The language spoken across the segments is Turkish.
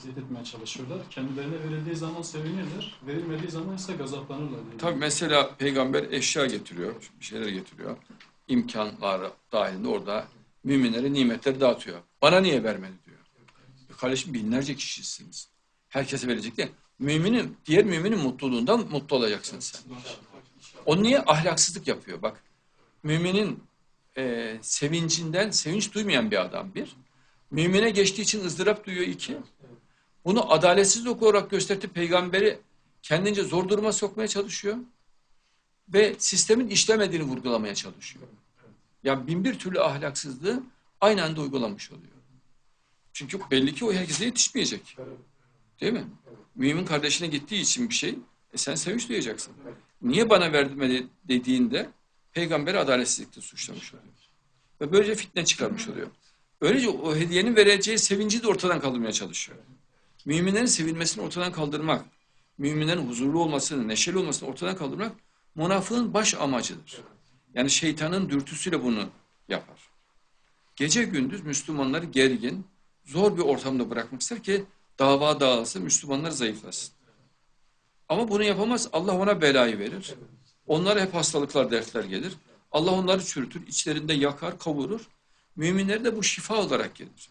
eziyet etmeye çalışıyorlar. Kendilerine verildiği zaman sevinirler, verilmediği zaman ise gazaplanırlar. diyor. Tabii mesela peygamber eşya getiriyor, bir şeyler getiriyor. İmkanlar dahilinde orada müminlere nimetleri dağıtıyor. Bana niye vermedi diyor. E kardeşim binlerce kişisiniz. Herkese verecek değil. Müminin, diğer müminin mutluluğundan mutlu olacaksın sen. O niye ahlaksızlık yapıyor? Bak, müminin e, sevincinden sevinç duymayan bir adam bir. Mümine geçtiği için ızdırap duyuyor iki. Bunu adaletsizlik olarak gösterip peygamberi kendince zor duruma sokmaya çalışıyor. Ve sistemin işlemediğini vurgulamaya çalışıyor. Yani bin bir türlü ahlaksızlığı aynı anda uygulamış oluyor. Çünkü belli ki o herkese yetişmeyecek. Değil mi? Mümin kardeşine gittiği için bir şey, e sen sevinç duyacaksın. Niye bana vermedi dediğinde peygamberi adaletsizlikle suçlamış oluyor. Ve böylece fitne çıkarmış oluyor. Böylece o hediyenin vereceği sevinci de ortadan kaldırmaya çalışıyor. Müminlerin sevilmesini ortadan kaldırmak, müminlerin huzurlu olmasını, neşeli olmasını ortadan kaldırmak münafığın baş amacıdır. Yani şeytanın dürtüsüyle bunu yapar. Gece gündüz Müslümanları gergin, zor bir ortamda bırakmak ki dava dağılsın, Müslümanlar zayıflasın. Ama bunu yapamaz. Allah ona belayı verir. Onlara hep hastalıklar, dertler gelir. Allah onları çürütür, içlerinde yakar, kavurur. Müminlere de bu şifa olarak gelir.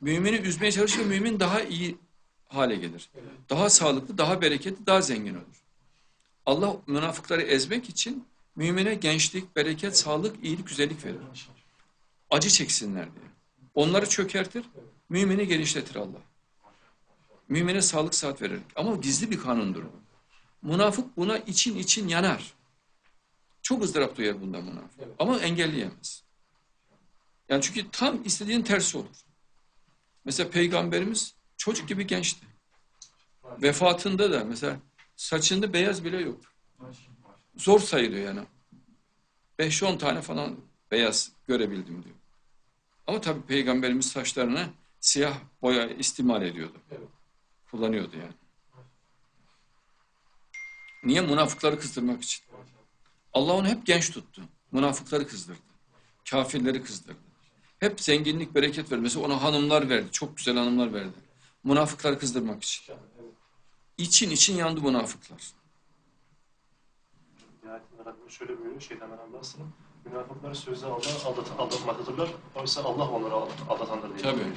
Mümini üzmeye çalışır, mümin daha iyi hale gelir. Daha sağlıklı, daha bereketli, daha zengin olur. Allah münafıkları ezmek için mümine gençlik, bereket, sağlık, iyilik, güzellik verir. Acı çeksinler diye. Onları çökertir, mümini genişletir Allah. Mümine sağlık saat verir. Ama gizli bir kanundur. Münafık buna için için yanar. Çok ızdırap duyar bundan münafık. Ama engelleyemez. Yani çünkü tam istediğin tersi olur. Mesela peygamberimiz çocuk gibi gençti. Vefatında da mesela saçında beyaz bile yok. Zor sayılıyor yani. 5-10 tane falan beyaz görebildim diyor. Ama tabii peygamberimiz saçlarına siyah boya istimal ediyordu. Kullanıyordu yani. Niye? Münafıkları kızdırmak için. Allah onu hep genç tuttu. Münafıkları kızdırdı. Kafirleri kızdırdı. Hep zenginlik, bereket verdi. Mesela ona hanımlar verdi. Çok güzel hanımlar verdi. Münafıkları kızdırmak için. İçin için yandı münafıklar. Rabbimiz şöyle buyuruyor şeytanlar Allah'sını. Münafıklar sözde Allah aldat, aldatmaktadırlar. Oysa Allah onları aldat, aldatandır diye. Tabii. buyuruyor.